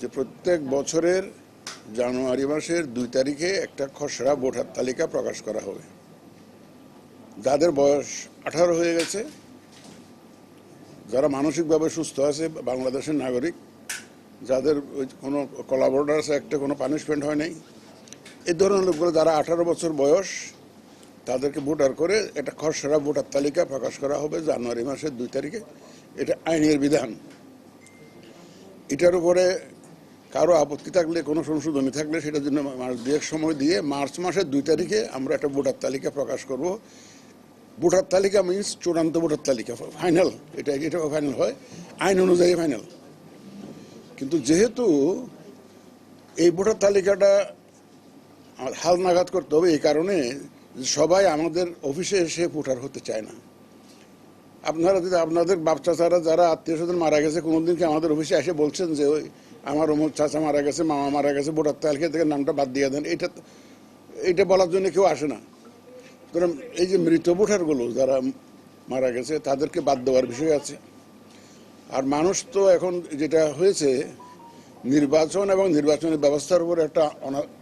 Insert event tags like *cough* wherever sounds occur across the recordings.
যে প্রত্যেক বছরের জানুয়ারি মাসের দুই তারিখে একটা খসড়া ভোটার তালিকা প্রকাশ করা হবে। যাদের বয়স আঠারো হয়ে গেছে, যারা মানসিকভাবে সুস্থ আছে, বাংলাদেশের নাগরিক, যাদের কোনো কলা বর্ডার একটা কোনো পানিশমেন্ট হয় নাই এই ধরনের লোকগুলো যারা আঠারো বছর বয়স, তাদেরকে ভোটার করে একটা খসড়া ভোটার তালিকা প্রকাশ করা হবে জানুয়ারি মাসের দুই তারিখে। এটা আইনের বিধান। এটার উপরে কারও আপত্তি থাকলে, কোনো সংশোধনী থাকলে সেটার জন্য মাস দুয়েক সময় দিয়ে মার্চ মাসের দুই তারিখে আমরা একটা ভোটার তালিকা প্রকাশ করব। ভোটার তালিকা মিনস চূড়ান্ত ভোটার তালিকা ফাইনাল এটা এটা ফাইনাল হয়, আইন অনুযায়ী ফাইনাল কিন্তু যেহেতু এই ভোটার তালিকাটা হাল নাগাদ করতে হবে, এই কারণে সবাই আমাদের অফিসে এসে ভোটার হতে চায় না। আপনারা যদি, আপনাদের বাপ চাচারা যারা আত্মীয় স্বজন মারা গেছে, কোনোদিন কি আমাদের অফিসে এসে বলছেন যে ওই আমার অমুক চাচা মারা গেছে, মামা মারা গেছে ভোটার তালিকা থেকে নামটা বাদ দিয়ে দেন। এটা এটা বলার জন্য কেউ আসে না। সুতরাং এই যে মৃত ভোটারগুলো যারা মারা গেছে, তাদেরকে বাদ দেওয়ার বিষয় আছে। আর মানুষ তো এখন যেটা হয়েছে, নির্বাচন এবং নির্বাচনের ব্যবস্থার উপর একটা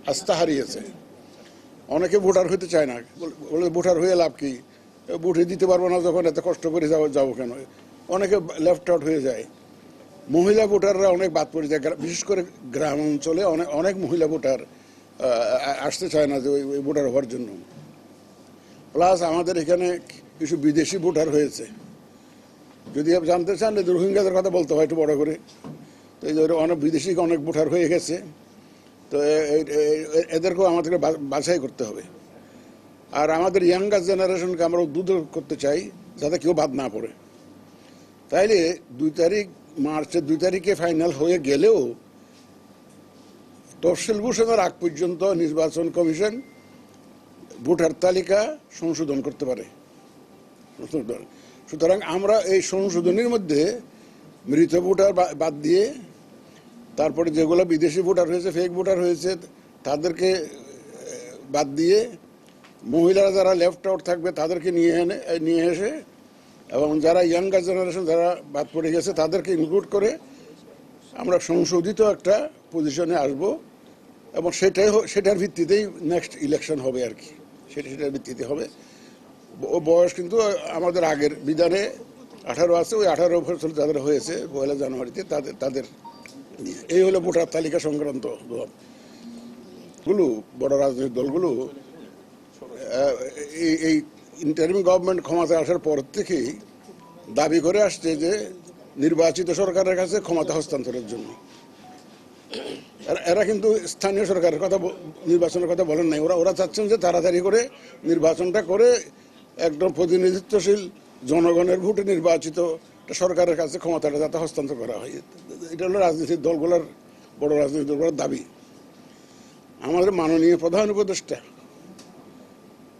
আস্থা হারিয়েছে। অনেকে ভোটার হতে চায় না। বলে- ভোটার হয়ে লাভ কি? ভোটে দিতে পারব না যখন, এত কষ্ট করে যাব কেন? অনেকে লেফট আউট হয়ে যায়। মহিলা ভোটাররা অনেক বাদ পড়ে যায়। বিশেষ করে গ্রাম অঞ্চলে অনেক অনেক মহিলা ভোটার আসতে চায় না যে ওই ভোটার হওয়ার জন্য। প্লাস আমাদের এখানে কিছু বিদেশি ভোটার হয়েছে। যদি জানতে চান রোহিঙ্গাদের কথা বলতে হয় একটু বড় করে। তো এই অনেক বিদেশি অনেক ভোটার হয়ে গেছে। তো এদেরকেও আমাদেরকে বাছাই করতে হবে। আর আমাদের ইয়াঙ্গার জেনারেশনকে আমরা উদ্বুদ্ধ করতে চাই, যাতে কেউ বাদ না পড়ে। তাইলে দুই তারিখ মার্চের দুই তারিখে ফাইনাল হয়ে গেলেও তফসিল ঘোষণার আগ পর্যন্ত নির্বাচন কমিশন ভোটার তালিকা সংশোধন করতে পারে। সুতরাং আমরা এই সংশোধনের মধ্যে মৃত ভোটার বাদ দিয়ে তারপরে যেগুলো বিদেশি ভোটার হয়েছে ফেক ভোটার হয়েছে, তাদেরকে বাদ দিয়ে মহিলারা যারা লেফট আউট থাকবে তাদেরকে নিয়ে এনে নিয়ে এসে এবং যারা ইয়াঙ্গার জেনারেশন যারা বাদ পড়ে গেছে, তাদেরকে ইনক্লুড করে আমরা সংশোধিত একটা পজিশনে আসব এবং সেটাই সেটার ভিত্তিতেই নেক্সট ইলেকশন হবে আর কি। সেটা সেটার ভিত্তিতে হবে। ও বয়স কিন্তু আমাদের আগের বিধানে আঠারো আছে, ওই আঠারো বছর যাদের হয়েছে, পয়লা জানুয়ারিতে তাদের তাদের এই হলো ভোটার তালিকা সংক্রান্তগুলো, বড় রাজনৈতিক দলগুলো এই ইন্টারিম গভর্নমেন্ট ক্ষমতায় আসার পর থেকেই দাবি করে আসছে যে নির্বাচিত সরকারের কাছে ক্ষমতা হস্তান্তরের জন্য। এরা- কিন্তু স্থানীয় সরকারের কথা নির্বাচনের কথা বলেন নাই। ওরা ওরা চাচ্ছেন যে তাড়াতাড়ি করে নির্বাচনটা করে একদম প্রতিনিধিত্বশীল জনগণের ভোটে নির্বাচিত সরকারের কাছে ক্ষমতাটা যাতে হস্তান্তর করা হয়। এটা হলো রাজনৈতিক দলগুলোর, বড় রাজনৈতিক দলগুলোর দাবি। আমাদের মাননীয় প্রধান উপদেষ্টা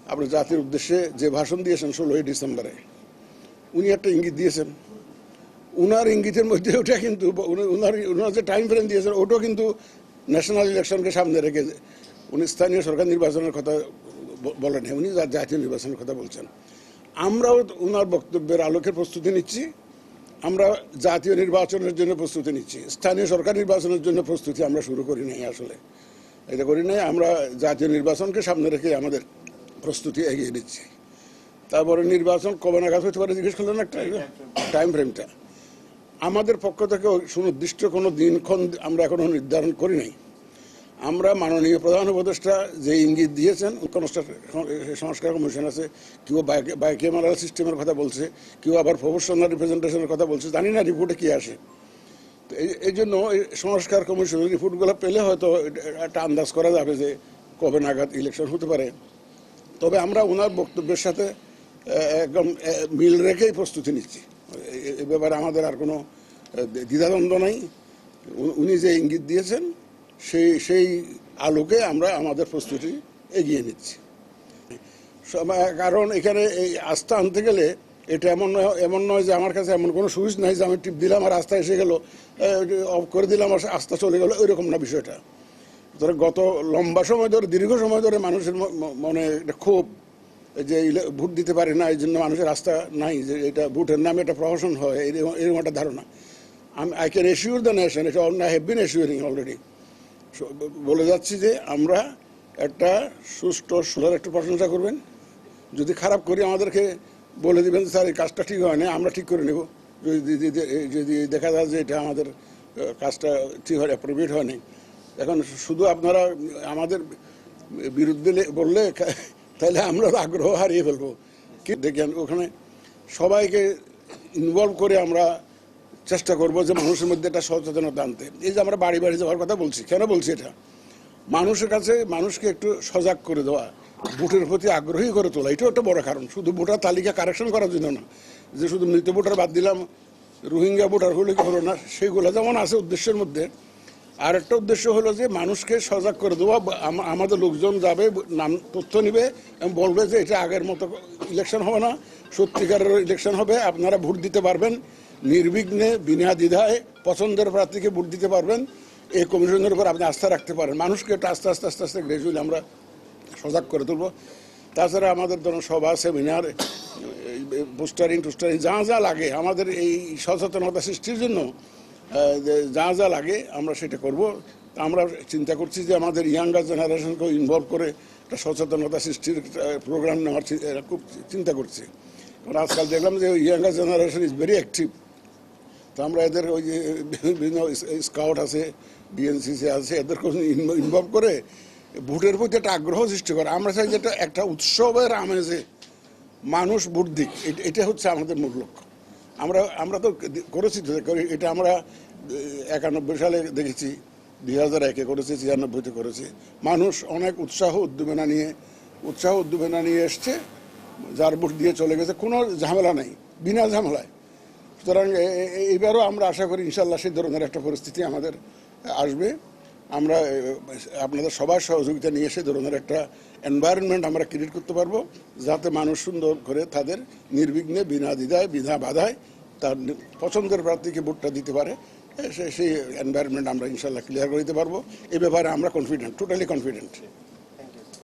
আপনি জাতির উদ্দেশ্যে যে ভাষণ দিয়েছেন ষোলোই ডিসেম্বরে, উনি একটা ইঙ্গিত দিয়েছেন। উনার ইঙ্গিতের মধ্যে ওটা কিন্তু, উনি- উনার উনার যে টাইম ফ্রেম দিয়েছেন, ওটাও কিন্তু ন্যাশনাল ইলেকশনকে সামনে রেখে উনি স্থানীয় সরকার নির্বাচনের কথা বলেন উনি জাতীয় নির্বাচনের কথা বলছেন। আমরাও উনার বক্তব্যের আলোকে প্রস্তুতি নিচ্ছি। আমরা জাতীয় নির্বাচনের জন্য প্রস্তুতি নিচ্ছি। স্থানীয় সরকার নির্বাচনের জন্য প্রস্তুতি আমরা শুরু করি নাই আসলে। এটা করি নাই, আমরা জাতীয় নির্বাচনকে সামনে রেখে আমাদের প্রস্তুতি এগিয়ে নিচ্ছি তারপরে নির্বাচন কবে নাগাদ হতে পারে জিজ্ঞেস করলেন একটা টাইম ফ্রেমটা আমাদের পক্ষ থেকে সুনির্দিষ্ট কোনো দিনক্ষণ আমরা এখনও নির্ধারণ করি নাই। আমরা মাননীয় প্রধান উপদেষ্টা যে ইঙ্গিত দিয়েছেন সংস্কার কমিশন আছে, কেউ বাই ক্যামেরা সিস্টেমের কথা বলছে, কেউ আবার প্রফেশনাল রিপ্রেজেন্টেশনের কথা বলছে, জানি না রিপোর্টে কী আসে তো এই- জন্য সংস্কার কমিশনের রিপোর্টগুলো পেলে হয়তো একটা আন্দাজ করা যাবে যে কবে নাগাদ ইলেকশন হতে পারে। তবে আমরা ওনার বক্তব্যের সাথে একদম মিল রেখেই প্রস্তুতি নিচ্ছি। এ- ব্যাপারে আমাদের আর কোনো দ্বিধাদ্বন্দ্ব নাই। উনি যে ইঙ্গিত দিয়েছেন, সেই সেই আলোকে আমরা আমাদের প্রস্তুতি এগিয়ে নিচ্ছি। কারণ এখানে এই আস্থা আনতে গেলে এটা এমন নয় এমন নয় যে আমার কাছে এমন কোনো সুইচ নাই যে আমি টিপ দিলাম আর আস্থা এসে গেল অফ করে দিলাম আর আস্থা চলে গেল, ওইরকম না বিষয়টা। গত লম্বা সময় ধরে, দীর্ঘ সময় ধরে মানুষের মনে একটা ক্ষোভ যে ভোট দিতে পারে না, এই জন্য মানুষের রাস্তা নাই যে এটা ভোটের নামে একটা প্রহসন হয় এরকম এরকম একটা ধারণা। আমি I can assure the nation এটা অন্য হ্যাভ বিন এসিউরিং অলরেডি বলে যাচ্ছি যে আমরা একটা সুষ্ঠু, সুন্দর একটু প্রশংসা করবেন। যদি খারাপ করি, আমাদেরকে বলে দিবেন স্যার, এই কাজটা ঠিক হয় না আমরা ঠিক করে নেব। যদি, যদি- যদি দেখা যায় যে এটা আমাদের কাজটা ঠিক হয় অ্যাপ্রোপ্রিয়েট হয়নি এখন শুধু আপনারা আমাদের বিরুদ্ধে বললে *laughs* তাহলে আমরা আগ্রহ হারিয়ে ফেলব। দেখেন, ওখানে সবাইকে ইনভলভ করে আমরা চেষ্টা করব যে মানুষের মধ্যে একটা সচেতনতা আনতে। এই যে আমরা বাড়ি বাড়ি যাওয়ার কথা বলছি, কেন বলছি এটা? মানুষের কাছে মানুষকে একটু সজাগ করে দেওয়া, ভোটের প্রতি আগ্রহী করে তোলা, এটাও একটা বড় কারণ। শুধু ভোটার তালিকা কারেকশন করার জন্য না, যে শুধু মৃত ভোটার বাদ দিলাম, রোহিঙ্গা ভোটার হলে কি হলো না সেইগুলো যেমন আছে উদ্দেশ্যের মধ্যে আর একটা উদ্দেশ্য হলো যে মানুষকে সজাগ করে দেওয়া আমাদের লোকজন যাবে, নাম, তথ্য নিবে, এবং বলবে যে এটা আগের মতো ইলেকশন হবে না, সত্যিকারের ইলেকশন হবে, আপনারা ভোট দিতে পারবেন। নির্বিঘ্নে, বিনা দ্বিধায় পছন্দের প্রার্থীকে ভোট দিতে পারবেন। এই কমিশনের উপর আপনি আস্থা রাখতে পারেন। মানুষকে একটু আস্তে আস্তে আস্তে আস্তে গ্রাজুয়ালি আমরা সজাগ করে তুলবো। তাছাড়া আমাদের ধরুন সভা সেমিনার বুস্টারিং টুস্টারিং, যা যা লাগে, আমাদের এই সচেতনতা সৃষ্টির জন্য যে যা যা লাগে আমরা সেটা করব। আমরা চিন্তা করছি যে আমাদের ইয়াঙ্গার জেনারেশনকেও ইনভলভ করে একটা সচেতনতা সৃষ্টির প্রোগ্রাম নেওয়ার খুব চিন্তা করছি। কারণ আজকাল দেখলাম যে younger generation is very active তো আমরা এদের ওই যে বিভিন্ন স্কাউট আছে বিএনসিসি আছে এদেরকে ইনভলভ করে ভোটের প্রতি একটা আগ্রহ সৃষ্টি করে। আমরা চাই যেটা একটা উৎসবের আমেজে মানুষ দিক। এটা হচ্ছে আমাদের মূল লক্ষ্য। আমরা আমরা তো করেছি করি- এটা আমরা একানব্বই সালে দেখেছি, দুই হাজার একে করেছি, ছিয়ানব্বইতে করেছি। মানুষ অনেক উৎসাহ, উদ্দীপনা নিয়ে, উৎসাহ, উদ্দীপনা নিয়ে এসছে, যার ভোট দিয়ে চলে গেছে, কোনো ঝামেলা নাই, বিনা ঝামেলায়। সুতরাং এইবারও আমরা আশা করি, ইনশাল্লাহ সেই ধরনের একটা পরিস্থিতি আমাদের আসবে। আমরা আপনাদের সবার সহযোগিতা নিয়ে এসে ধরনের একটা এনভায়রনমেন্ট আমরা ক্রিয়েট করতে পারব, যাতে মানুষ সুন্দর করে তাদের নির্বিঘ্নে বিনা দ্বিধায়, বিনা বাধায় তার পছন্দের প্রার্থীকে ভোটটা দিতে পারে। সেই এনভায়রনমেন্ট আমরা ইনশাল্লাহ ক্লিয়ার করে দিতে পারব। এ ব্যাপারে আমরা কনফিডেন্ট টোটালি কনফিডেন্ট